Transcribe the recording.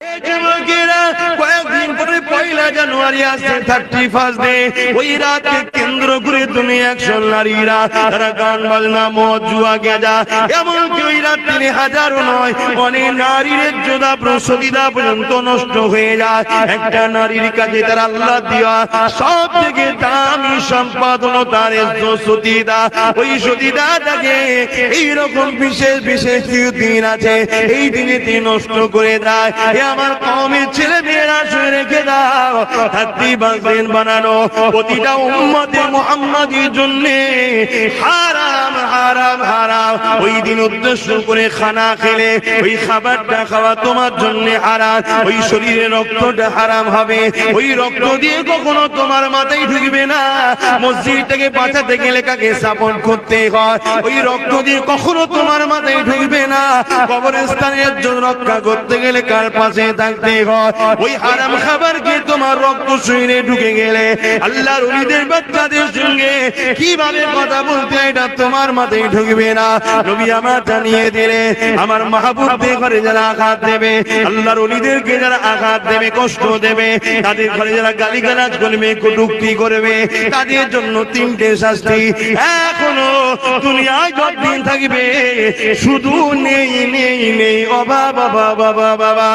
এই যুবকেরা কয়েকদিন পরে পয়লা জানুয়ারি আসছে থার্টি ফার্স্ট ডে ওই রাতকে কেন্দ্র করে তুমি একশো নারীরা, তারা গান বাজনা, মদ, জুয়া, গেজা, এমনকি ওই রাত তিনি হাজারো নয়। অনেক নারীর যোদা প্রসবিদা পর্যন্ত নষ্ট হয়ে যায়। একটা নারীর কাছে তার আল্লাহ দেওয়া। সব থেকে দামি সম্পাদন তার সতীদা। ওই সতীদাটাকে এইরকম বিশেষ বিশেষ দিন আছে। এই দিনে তিনি নষ্ট করে দেয়। আমার কমের ছেলে শুয়ে রেখে দাও। হাতি বাঁচবেন বানানো প্রতিটা উম্মতে মোহাম্মদের জন্য। হারাম হারাম হারাম। ওই দিন উদ্দেশ্য করে খানা খেলে, ওই খাবারটা খাওয়া তোমার জন্য হারাম। ওই শরীরে রক্তটা হারাম হবে। ওই রক্ত দিয়ে কখনো তোমার মাথায় ঢুকবে না। মসজিদ থেকে বাঁচাতে গেলে কাকে স্থাপন করতে হয়? ওই রক্ত দিয়ে কখনো তোমার মাথায় ঢুকবে না। রক্ষা করতে গেলে কার পাশে থাকতে হয়? ওই হারাম তোমার রক্ত শরীরে ঢুকে গেলে। আল্লাহর উলিদের বাচ্চাদের সঙ্গে কীভাবে কথা বলতে এটা তোমার মাথায় ঢুকবে না। নবী আমার জানিয়ে দিলে, আমার মাহবুবদের ঘরে যারা আঘাত দেবে, আল্লাহর উলিদেরকে যারা আঘাত দেবে, কষ্ট দেবে, তাদের ঘরে যারা গালিগালাজ করবে, কটুক্তি করবে, তাদের জন্য তিনটে শাস্তি। এখনও দুনিয়ায় যতদিন থাকবে, শুধু নেই নেই নেই অবাবা বাবা বাবা বাবা।